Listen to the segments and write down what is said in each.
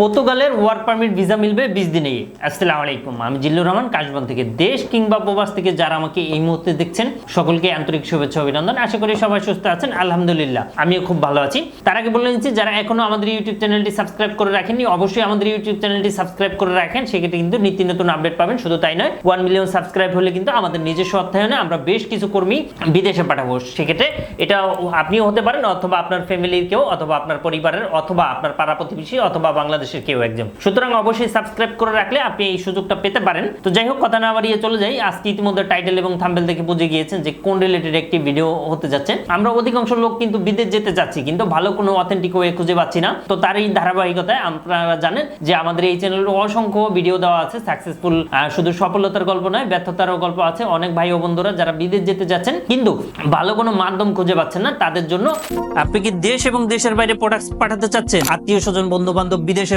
পর্তুগালের work permit visa মিলবে বিশ দিনে আসসালামু আলাইকুম, আমি জিল্লুর রহমান, কাশবান থেকে দেশ কিংবা প্রবাস থেকে যারা আমাকে এই মুহূর্তে দেখছেন, সকলকে আন্তরিক শুভেচ্ছা, অভিনন্দন। আশা করি সবাই সুস্থ আছেন, আলহামদুলিল্লাহ, আমিও খুব ভালো আছি। তার আগে বলে নিচ্ছি, যারা এখনও আমাদের ইউটিউব চ্যানেলটি সাবস্ক্রাইব করে রাখেননি, অবশ্যই আমাদের ইউটিউব চ্যানেলটি সাবস্ক্রাইব করে রাখেন, সেক্ষেত্রে কিন্তু নিত্য নতুন আপডেট পাবেন। শুধু তাই নয় ওয়ান মিলিয়ন সাবস্ক্রাইব হলে কিন্তু আমাদের নিজস্ব অর্থায়নে আমরা বেশ কিছু কর্মী বিদেশে পাঠাবো। সেক্ষেত্রে এটা আপনিও হতে পারেন, অথবা আপনার ফ্যামিলির কেউ, অথবা আপনার পরিবারের, অথবা আপনার পাড়া প্রতিবেশী, অথবা বাংলাদেশের কেউ একজন। সুতরাং অবশ্যই সাবস্ক্রাইব করে রাখলে আপনি এই সুযোগটা পেতে পারেন। তো যাই হোক, কথা না বাড়িয়ে চলে যাই। আজকে ইতিমধ্যে টাইটেল এবং থাম্বেল দেখে বুঝে গিয়েছেন যে কোন রিলেটেড একটি ভিডিও হতে যাচ্ছে। আমরা অধিকাংশ লোক কিন্তু বিদেশ যেতে যাচ্ছি, কিন্তু ভালো কোনো অথেন্টিক ওয়ে খুঁজে পাচ্ছি না। তো তার এই ধারাবাহিকতায় আপনারা জানেন যে আমাদের এই চ্যানেলে অসংখ্য ভিডিও দেওয়া আছে। সাকসেসফুল শুধু সফলতার গল্প নয়, ব্যর্থতারও গল্প আছে। অনেক ভাই ও বন্ধুরা যারা বিদেশ যেতে যাচ্ছেন, কিন্তু ভালো কোনো মাধ্যম খুঁজে পাচ্ছেন না তাদের জন্য। আপনি কি দেশ এবং দেশের বাইরে প্রোডাক্ট পাঠাতে চাচ্ছেন? আত্মীয় স্বজন বন্ধু বান্ধব বিদেশে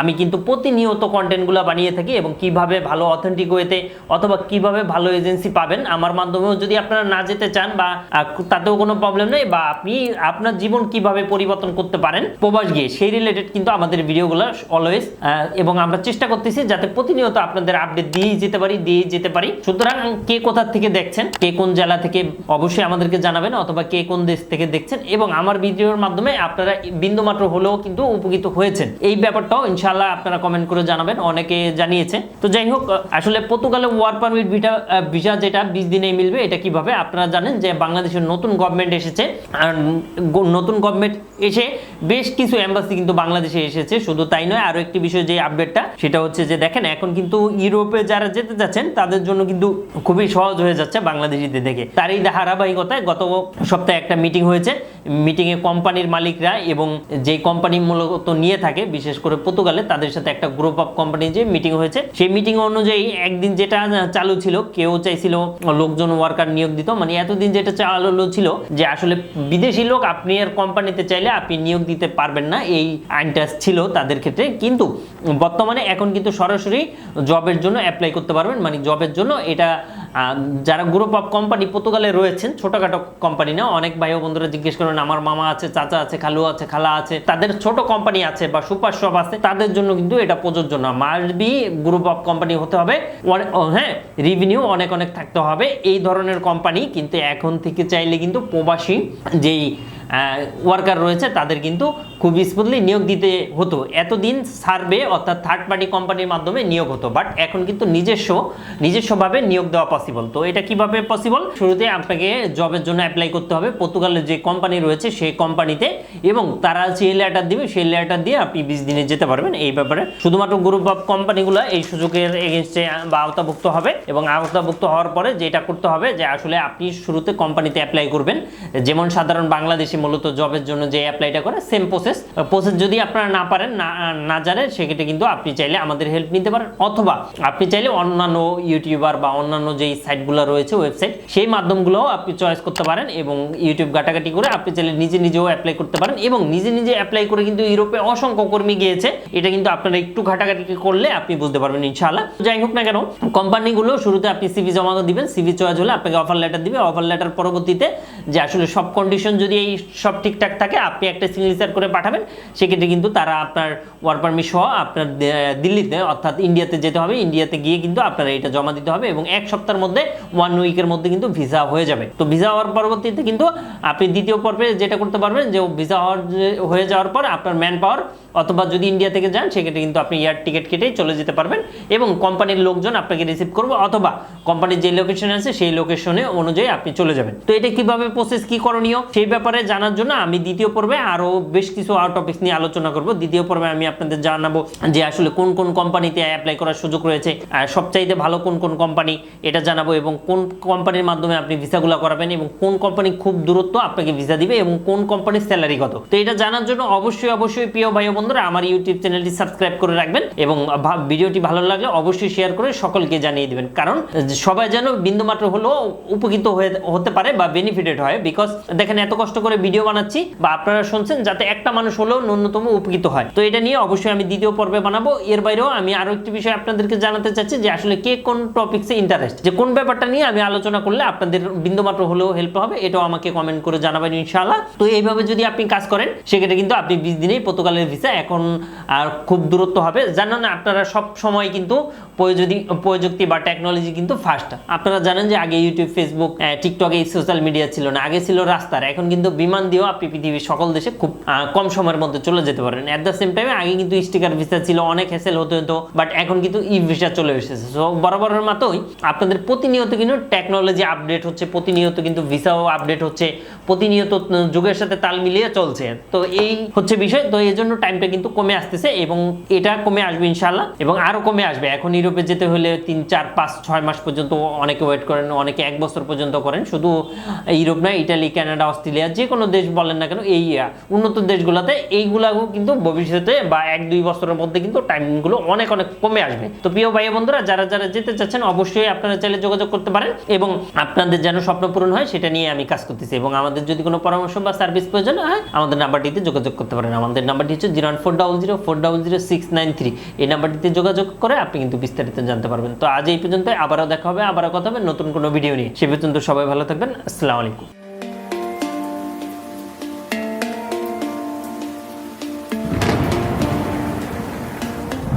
আমি কিন্তু প্রতিনিয়ত কন্টেন্টগুলো বানিয়ে থাকি এবং কীভাবে ভালো অথেন্টিক ওয়েতে অথবা কীভাবে ভালো এজেন্সি পাবেন, আমার মাধ্যমেও যদি আপনারা না যেতে চান বা তাতেও কোনো প্রবলেম নেই বা আপনি আপনার জীবন কীভাবে পরিবর্তন করতে পারেন, প্রবাস গিয়ে সেই রিলেটেড কিন্তু আমাদের ভিডিওগুলো অলওয়েজ এবং আমরা চেষ্টা করতেছি যাতে প্রতিনিয়ত আপনাদের আপডেট দিয়েই যেতে পারি দিয়ে যেতে পারি। সুতরাং কে কোথা থেকে দেখছেন, কে কোন জেলা থেকে অবশ্যই আমাদেরকে জানাবেন অথবা কে কোন দেশ থেকে দেখছেন এবং আমার ভিডিওর মাধ্যমে আপনারা বিন্দুমাত্র হলেও কিন্তু উপকৃত হয়েছেন। এই ব্যাপারটাও ইনশাআল্লাহ আপনারা কমেন্ট করে জানাবেন, অনেকে জানিয়েছে। তো যাই হোক আসলে পর্তুগালে ওয়ার্ক পারমিট ভিটা ভিসা যেটা বিশ দিনেই মিলবে, এটা কীভাবে আপনারা জানেন যে বাংলাদেশের নতুন গভর্নমেন্ট এসেছে, আর নতুন গভর্নমেন্ট এসে বেশ কিছু এম্বাসি কিন্তু বাংলাদেশে এসেছে, শুধু তাই নয়, আরও একটি বিষয় যে আপডেটটা সেটা হচ্ছে যে দেখেন, এখন কিন্তু ইউরোপে যারা যেতে যাচ্ছেন, তাদের জন্য কিন্তু খুবই সহজ হয়ে যাচ্ছে বাংলাদেশিদের দেখে। তার এই ধারাবাহিকতায় গত সপ্তাহে একটা মিটিং হয়েছে মিটিংয়ে কোম্পানির মালিকরা এবং যে কোম্পানি মূলত নিয়ে থাকে, বিশেষ করে পর্তুগালে তাদের সাথে একটা গ্রুপ অফ কোম্পানি যে মিটিং হয়েছে। সেই মিটিং অনুযায়ী একদিন যেটা চালু ছিল, কেউ চাইছিল লোকজন ওয়ার্কার নিয়োগ দিত। মানে এতদিন যেটা চালু ছিল যে আসলে বিদেশি লোক, আপনি আর কোম্পানিতে চাইলে আপনি নিয়োগ দিতে পারবেন না। এই আইনটা ছিল তাদের ক্ষেত্রে। কিন্তু বর্তমানে এখন কিন্তু সরাসরি জবের জন্য অ্যাপ্লাই করতে পারবেন। মানে জবের জন্য এটা যারা গ্রুপ অফ কোম্পানি পর্তুগালে রয়েছেন, ছোটখাটো কোম্পানি না, অনেক ভাই বন্ধুরা জিজ্ঞেস করেন, আমার মামা আছে, চাচা আছে, খালু আছে, খালা আছে? তাদের ছোট কোম্পানি আছে বা সুপার শপ আছে, তাদের জন্য কিন্তু এটা প্রযোজ্য না। বি গ্রুপ অফ কোম্পানি হতে হবে। হ্যাঁ রিভিনিউ অনেক অনেক থাকতে হবে। এই ধরনের কোম্পানি কিন্তু এখন থেকে চাইলে কিন্তু প্রবাসী যেই ওয়ার্কার রয়েছে, তাদের কিন্তু খুব স্মুথলি নিয়োগ দিতে হতো। এতদিন সার্ভে অর্থাৎ থার্ড পার্টি কোম্পানির মাধ্যমে নিয়োগ হতো বাট এখন কিন্তু নিজস্ব, নিজস্বভাবে নিয়োগ দেওয়া পসিবল তো এটা কীভাবে পসিবল শুরুতে আপনাকে জবের জন্য অ্যাপ্লাই করতে হবে। পর্তুগালের যে কোম্পানি রয়েছে, সেই কোম্পানিতে এবং তারা যে লেটার দিবে, সেই লেটার দিয়ে আপনি বিশ দিনে যেতে পারবেন। এই ব্যাপারে শুধুমাত্র গ্রুপ অফ কোম্পানিগুলো এই সুযোগের এগেনস্টে বা আওতাভুক্ত হবে এবং আওতাভুক্ত হওয়ার পরে যেটা করতে হবে যে আসলে আপনি শুরুতে কোম্পানিতে অ্যাপ্লাই করবেন। যেমন সাধারণ বাংলাদেশি মূলত জবের জন্য যে অ্যাপ্লাইটা করে সেম প্রসেস প্রসেস যদি আপনারা না পারেন, না জানেন, সেক্ষেত্রে কিন্তু আপনি চাইলে আমাদের হেল্প নিতে পারেন। অথবা আপনি চাইলে অন্যান্য ইউটিউবার বা অন্যান্য যেই সাইটগুলো রয়েছে ওয়েবসাইট সেই মাধ্যমগুলোও আপনি চয়েস করতে পারেন এবং ইউটিউব ঘাটাঘাটি করে আপনি চাইলে নিজে নিজেও অ্যাপ্লাই করতে পারেন এবং নিজে নিজে অ্যাপ্লাই করে কিন্তু ইউরোপে অসংখ্য কর্মী গিয়েছে। এটা কিন্তু আপনারা একটু ঘাটাঘাটি করলে আপনি বুঝতে পারবেন ইনশাআল্লাহ। যাই হোক না কেন কোম্পানিগুলো শুরুতে আপনি সিভি জমা দিবেন। সিভি চয়েস হলে আপনাকে অফার লেটার দিবে। অফার লেটার পরবর্তীতে যে আসলে সব কন্ডিশন যদি এই সব ঠিকঠাক থাকে, আপনি একটা সিগনেচার করে পাঠাবেন, সেক্ষেত্রে কিন্তু তারা আপনার ওয়ার পারমিট সহ আপনার দিল্লিতে, অর্থাৎ ইন্ডিয়াতে যেতে হবে ইন্ডিয়াতে গিয়ে কিন্তু আপনার এটা জমা দিতে হবে এবং এক সপ্তাহের মধ্যে ওয়ান উইকের মধ্যে কিন্তু ভিসা হয়ে যাবে। তো ভিসা হওয়ার পরবর্তীতে কিন্তু আপনি দ্বিতীয় পর্বে যেটা করতে পারবেন, যে ভিসা হওয়ার, হয়ে যাওয়ার পর আপনার ম্যান পাওয়ার অথবা যদি ইন্ডিয়া থেকে যান, সেক্ষেত্রে কিন্তু আপনি এয়ার টিকিট কেটেই চলে যেতে পারবেন এবং কোম্পানির লোকজন আপনাকে রিসিভ করবে অথবা কোম্পানির যে লোকেশনে আছে, সেই লোকেশনে অনুযায়ী আপনি চলে যাবেন। তো এটা কীভাবে প্রসেস কি করণীয়, সেই ব্যাপারে জানার জন্য আমি দ্বিতীয় পর্বে আরও বেশ কিছু আউট টপিক্স নিয়ে আলোচনা করব। দ্বিতীয় পর্বে আমি আপনাদের জানাব যে আসলে কোন কোন কোম্পানিতে অ্যাপ্লাই করার সুযোগ রয়েছে, আর সবচাইতে ভালো কোন কোন কোম্পানি এটা জানাব এবং কোন কোম্পানির মাধ্যমে আপনি ভিসাগুলো করাবেন এবং কোন কোম্পানি খুব দূরত্ব আপনাকে ভিসা দিবে এবং কোন কোম্পানির স্যালারি কত। তো এটা জানার জন্য অবশ্যই অবশ্যই প্রিয় ভাই ও বন্ধু বন্ধুরা, আমার ইউটিউব চ্যানেলটি সাবস্ক্রাইব করে রাখবেন এবং ভিডিওটি ভালো লাগলে অবশ্যই শেয়ার করে সকলকে জানিয়ে দিবেন। কারণ, সবাই যেন বিন্দুমাত্র হলেও উপকৃত হয়ে, হতে পারে বা বেনিফিটেড হয়। বিকজ দেখেন, এত কষ্ট করে ভিডিও বানাচ্ছি বা আপনারা শুনছেন যাতে একটা মানুষ হলেও ন্যূনতম উপকৃত হয়। তো এটা নিয়ে অবশ্যই আমি দ্বিতীয় পর্বে বানাবো। এর বাইরেও আমি আরও একটি বিষয় আপনাদেরকে জানাতে চাচ্ছি যে আসলে কে কোন টপিক্সে ইন্টারেস্ট যে কোন ব্যাপারটা নিয়ে আমি আলোচনা করলে আপনাদের বিন্দুমাত্র হলেও হেল্প হবে, এটাও আমাকে কমেন্ট করে জানাবেন ইনশাআল্লাহ। তো এইভাবে যদি আপনি কাজ করেন, সেক্ষেত্রে কিন্তু আপনি বিশ দিনেই পর্তুগালের ভিসা এখন আর খুব দূরত্ব হবে। জানেন আপনারা সব সময় কিন্তু প্রযুক্তি প্রযুক্তি বা টেকনোলজি কিন্তু ফাস্ট আপনারা জানেন যে আগে ইউটিউব ফেসবুক টিকটক এই সোশ্যাল মিডিয়া ছিল না। আগে ছিল রাস্তার। এখন কিন্তু বিমান দিয়েও আপনি পৃথিবীর সকল দেশে খুব কম সময়ের মধ্যে চলে যেতে পারেন। অ্যাট দ্য সেম টাইমে আগে কিন্তু স্টিকার ভিসা ছিল, অনেক হেসেল হতে, হতো বাট এখন কিন্তু ই ভিসা চলে এসেছে। সো বরাবরের মতোই আপনাদের প্রতিনিয়ত কিন্তু টেকনোলজি আপডেট হচ্ছে, প্রতিনিয়ত কিন্তু ভিসাও আপডেট হচ্ছে, প্রতিনিয়ত যুগের সাথে তাল মিলিয়ে চলছে। তো এই হচ্ছে বিষয়। তো এই জন্য টাইমটা কিন্তু কমে আসতেছে এবং এটা কমে আসবে ইনশাল্লাহ এবং আরও কমে আসবে। এখন ইউরোপে যেতে হলে তিন, চার, পাঁচ, ছয় মাস পর্যন্ত অনেকে ওয়েট করেন, অনেকে এক বছর পর্যন্ত করেন। শুধু ইউরোপ না ইটালি, কানাডা, অস্ট্রেলিয়া যে কোনো দেশ বলেন না কেন, এই উন্নত দেশগুলোতে এইগুলাও কিন্তু ভবিষ্যতে বা এক, দুই বছরের মধ্যে কিন্তু টাইমগুলো অনেক অনেক কমে আসবে। তো প্রিয় ভাই বন্ধুরা, যারা যারা যেতে চাচ্ছেন, অবশ্যই আপনারা চাইলে যোগাযোগ করতে পারেন এবং আপনাদের যেন স্বপ্ন পূরণ হয়, সেটা নিয়ে আমি কাজ করতেছি এবং আমাদের যদি কোনো পরামর্শ বা সার্ভিস প্রয়োজন হয়, আমাদের নাম্বারটিতে যোগাযোগ করতে পারেন। আমাদের নাম্বারটি হচ্ছে zero four double zero four double zero six nine three. এই নাম্বারটিতে যোগাযোগ করে আপনি কিন্তু বিস্তারিত জানতে পারবেন। তো আজ এই পর্যন্ত, আবারও দেখা হবে, আবারও কথা হবে নতুন কোনো ভিডিও নিয়ে। সে পর্যন্ত সবাই ভালো থাকবেন। আসসালামু আলাইকুম।